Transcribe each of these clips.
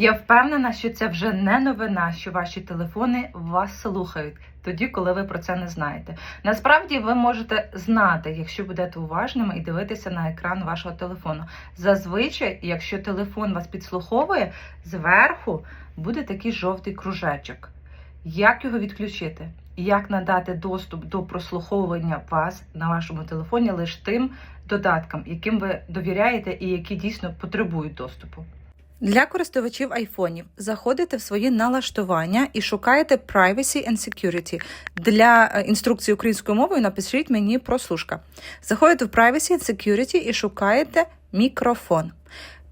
Я впевнена, що це вже не новина, що ваші телефони вас слухають тоді, коли ви про це не знаєте. Насправді ви можете знати, якщо будете уважними і дивитися на екран вашого телефону. Зазвичай, якщо телефон вас підслуховує, зверху буде такий жовтий кружечок. Як його відключити? Як надати доступ до прослуховування вас на вашому телефоні лише тим додаткам, яким ви довіряєте і які дійсно потребують доступу? Для користувачів айфонів заходите в свої налаштування і шукаєте Privacy and Security. Для е, інструкції українською мовою напишіть мені прослушка. Заходите в Privacy and Security і шукаєте мікрофон.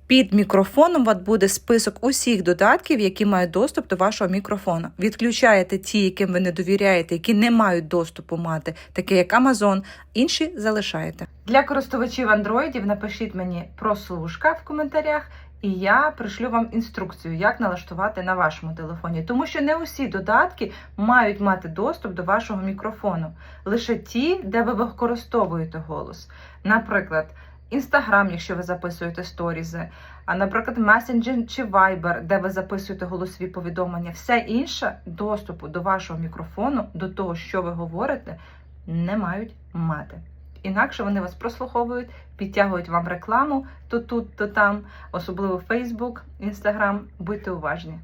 Під мікрофоном у вас буде список усіх додатків, які мають доступ до вашого мікрофону. Відключаєте ті, яким ви не довіряєте, які не мають доступу мати, такі як Amazon, інші залишаєте. Для користувачів андроїдів напишіть мені прослушка в коментарях, і я пришлю вам інструкцію, як налаштувати на вашому телефоні. Тому що не усі додатки мають мати доступ до вашого мікрофону, лише ті, де ви використовуєте голос. Наприклад, Інстаграм, якщо ви записуєте сторізи, а наприклад, Messenger чи Viber, де ви записуєте голосові повідомлення, все інше доступу до вашого мікрофону, до того, що ви говорите, не мають мати. Інакше вони вас прослуховують, підтягують вам рекламу то тут, то там, особливо Facebook, Instagram. Будьте уважні.